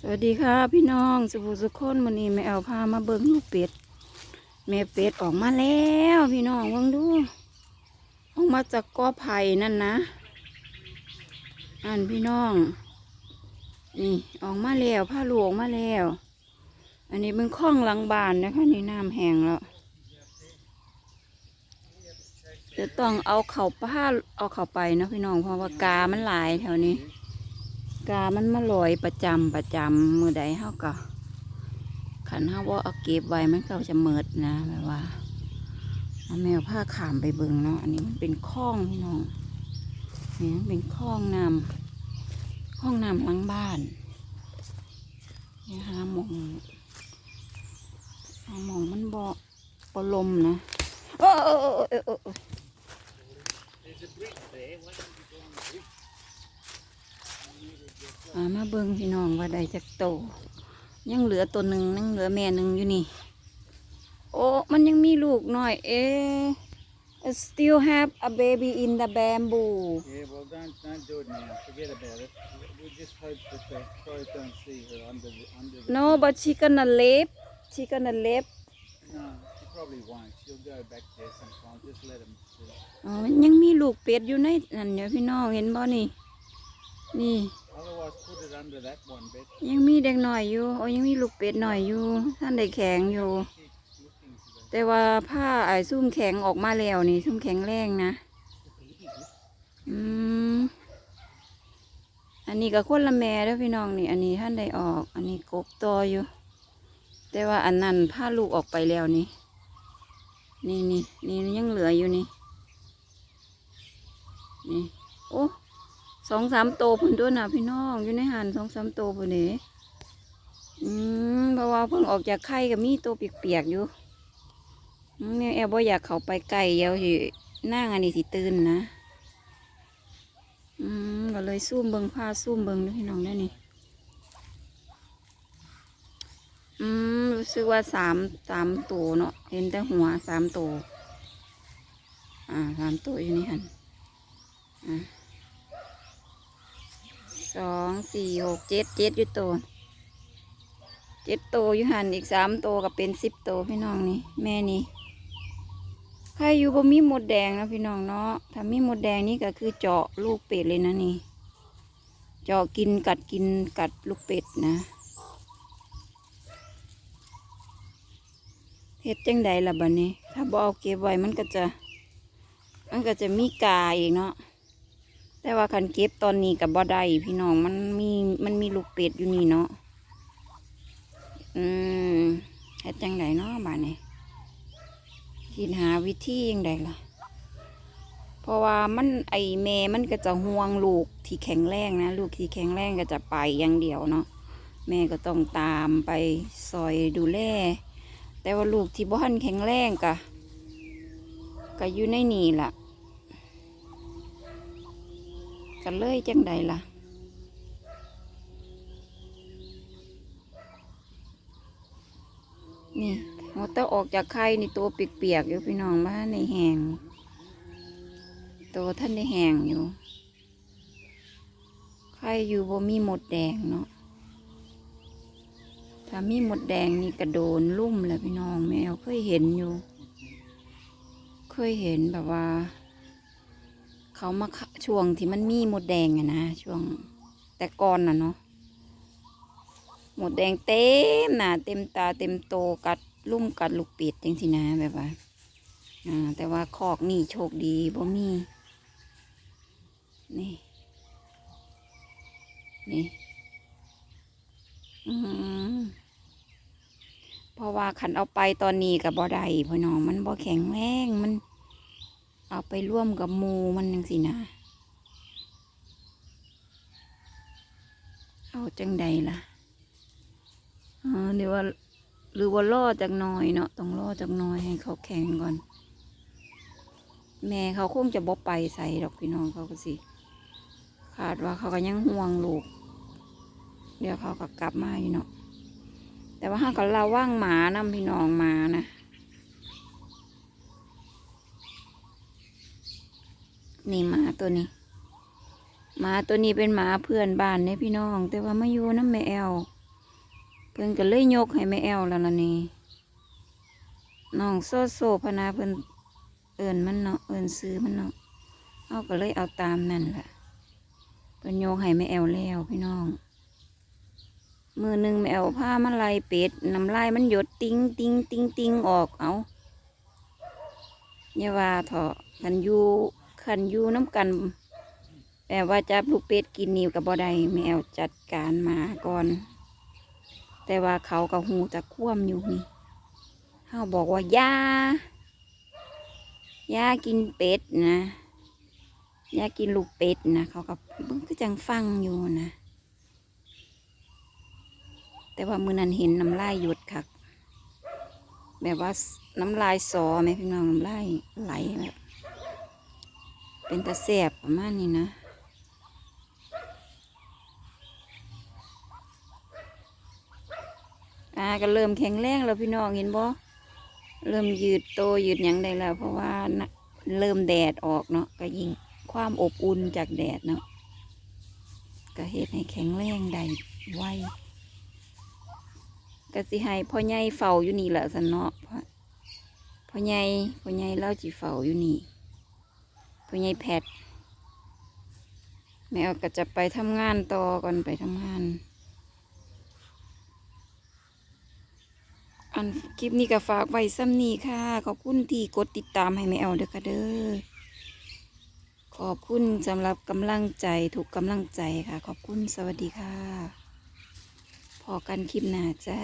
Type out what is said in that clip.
สวัสดีค่ะพี่น้องสุภูสุคนวันนี้แม่เอาพามาเบิ้งลูกเป็ด แม่เป็ดออกมาแล้วพี่น้องเบิ่งดู ออกมาจากกอไผ่นั่นนะอันพี่น้อง นี่ออกมาแล้วผ้าหลวงมาแล้ว อันนี้เป็นข้องหลังบานนะคะนี่น้ำแห้งแล้วจะต้องเอาเข่าผ้าเอาเข่าไปนะพี่น้องเพราะว่ากามันหลายแถวนี้ กามันมาลอยประจำประจำมือใดเฮาก็ขันเฮาว่าเอาเก็บไว้มันก็จะเมิดนะแบบว่าเอาแมวผ้าขามไปเบิ่งเนาะอันนี้มันเป็นคลองพี่น้องนี่มันเป็นคลองน้ำคลองน้ำหลังบ้านนี่ฮะมองมองมันบ่บ่ลมนะโอ้โอ้โอ้โอ้โอ้โอ้ อ่า มาเบิ่งพี่น้องว่าได้จักโต ยังเหลือตัวหนึ่งยังเหลือแม่หนึ่งอยู่นี่ โอ้ มันยังมีลูกหน่อย เอ๊ะ I still have a baby in the bamboo Yeah, well, don't don't do it now. Forget about it. We just hope that the crows don't see her under the under the. no but she gonna live she gonna live No, she probably won't. She'll go back there sometime. Just let them see. อ๋อมันยังมีลูกเป็ดอยู่ในนั่นเนี่ยพี่น้องเห็นบ่นี่ นี่ ยังมีเด็กหน่อยอยู่โอ้ยังมีลูกเป็ดหน่อยอยู่ ท่านได้แข็งอยู่ แต่ว่าผ้าไอ้ซุ่มแข็งออกมาแล้วนี่ ซุ่มแข็งแรงนะ อืม อันนี้ก็คนละแม่ด้อพี่น้องนี่ อันนี้ท่านได้ออก อันนี้กบตออยู่ แต่ว่าอันนั้นผ้าลูกออกไปแล้วนี่ นี่นี่นี่ยังเหลืออยู่นี่ นี่ โอ้ สองสามโตพุ่นด้วยนะพี่น้องอยู่ในหันสองสามโตพุ่นเด้อืมเพราะว่าเพิ่งออกจากไข่กับมีโตวเปียกๆอยู่เนี่ยแอบว่าอยากเข้าไปไก่เดียวสินั่งอันนี้สิตื่นนะ อืมก็เลยซุ่มเบิงผ้าซุ่มเบิงด้อพี่น้องได้นี่ อืมรู้สึกว่าสามสามตัวเนาะเห็นแต่หัวสามตัวอ่าสามตัวอยู่นี่หันอ่า สองสี่หกเจ็ดเจ็ดอยู่ตัวเจ็ดตัวอยู่หันอีกสามตัวก็เป็นสิบตัวพี่น้องนี่แม่นี่ใครอยู่บ่มีหมดแดงนะพี่น้องเนาะถ้ามีหมดแดงนี่ก็คือเจาะลูกเป็ดเลยนะนี่ เจาะกินกัดกินกัดลูกเป็ดนะเฮ็ดจังใดล่ะบัดนี้ ถ้าบ่เอาเก็บไว้มันก็จะ มันก็จะมีกาอีกเนาะ แต่ว่าคันเก็บตอนนี้กับบ่ได้พี่น้องมันมีมันมีลูกเป็ดอยู่นี่เนาะอืมเฮ็ดจังใดเนาะบัดนี้คิดหาวิธียังไงล่ะ เพราะว่ามันไอแม่มันก็จะห่วงลูกที่แข็งแรงนะ ลูกที่แข็งแรงก็จะไปอย่างเดียวเนาะแม่ก็ต้องตามไปซอยดูแลแต่ว่าลูกที่บ้านแข็งแรงกะก็อยู่ในนี่แหละ กันเลยจังใดล่ะ นี่หัวเต้าออกจากไข่นี่ตัวเปียกๆอยู่พี่น้องบ้าในแหงตัวท่านในแหงอยู่ ไข่อยู่บ่มีหมดแดงเนาะถ้ามีหมดแดงนี่กระโดนลุ่มแหละพี่น้องแมวเคยเห็นอยู่ เคยเห็นแบบว่า เขามาช่วงที่มันมีหมดแดงอะนะช่วงแต่ก่อนน่ะเนาะหมดแดงเต็มหนาเต็มตาเต็มโตกัดลุ่มกัดลูกป็ดจังสินะแบบว่าอ่า แต่ว่าคอกนี่โชคดีบ่มีนี่ นี่ อืมเพราะว่าขันเอาไปตอนนี้กับบ่ได้พี่น้องมันบ่แข็งแรงมัน เอาไปร่วมกับมูมันจังสินะ เอาจังใดล่ะเดี๋ยวว่าหรือว่าล่อจากน้อยเนาะต้องล่อจากน้อยให้เขาแข็งก่อน แม่เขาคงจะบ่ไปใส่ดอกพี่น้องเขาก็สิขาดว่าเขาก็ยังห่วงลูก เดี๋ยวเขาก็กลับมาอยู่เนาะแต่ว่าห้าก็ระว่างหมานำพี่น้องมานะ นี่หมาตัวนี้หมาตัวนี้เป็นหมาเพื่อนบ้านเนี่ยพี่น้อง แต่ว่ามาอยู่น้ำแม่แอลเพิ่นก็เลยยกให้แม่แอลแล้วล่ะนี่น้องโซโซพนาเพิ่นเอิ้นมันเนาะเอิ้นซื้อมันเนาะเอาก็เลยเอาตามนั่นแหละเพิ่นยกให้แม่แอลแล้วพี่น้อง มือหนึ่งแม่แอลผ้ามันไล่เป็ดน้ำลายมันหยดติ้งติ้งติ้งติ้งออกเอาอย่าว่าเถอะขันอยู ขันอยูน้ำกันแต่ว่าจับลูกเป็ดกินนิ่วกับบ่ได้แมวจัดการมาก่อน แต่ว่าเขากับหูจะคว่ำอยู่นี่เขาบอกว่ายาอยากินเป็ดนะอยากินลูกเป็ดนะเขากับเบิ่งก็จังฟังอยู่นะ แต่ว่ามือนั้นเห็นน้ำลายหยุดคักแบบว่าน้ำลายสอไหมพี่น้องน้ำลายไหลแบบ เป็นตะแสบประมาณนี้นะอาก็เริ่มแข็งแรงแล้วพี่น้องเห็นบ่เริ่มยืดโตยืดหยังได้แล้ว เพราะว่าเริ่มแดดออกเนาะก็ยิ่งความอบอุ่นจากแดดเนาะก็เฮ็ดให้แข็งแรงได้ไวก็สิให้พ่อใหญ่เฝ้าอยู่นี่แหละสันเนาะพ่อพ่อใหญ่พ่อใหญ่เล่าจีเฝ้าอยู่นี่ พ่อใหญ่แพทย์แม่ก็จะไปทำงานต่อก่อนไปทำงาน อันคลิปนี้ก็ฝากไว้ซ้ำนี้ค่ะ ขอบคุณที่กดติดตามให้แม่แอลเด้อค่ะเด้อ ขอบคุณสำหรับกำลังใจถูกกำลังใจค่ะ ขอบคุณสวัสดีค่ะ พอกันคลิปหน้าจ้า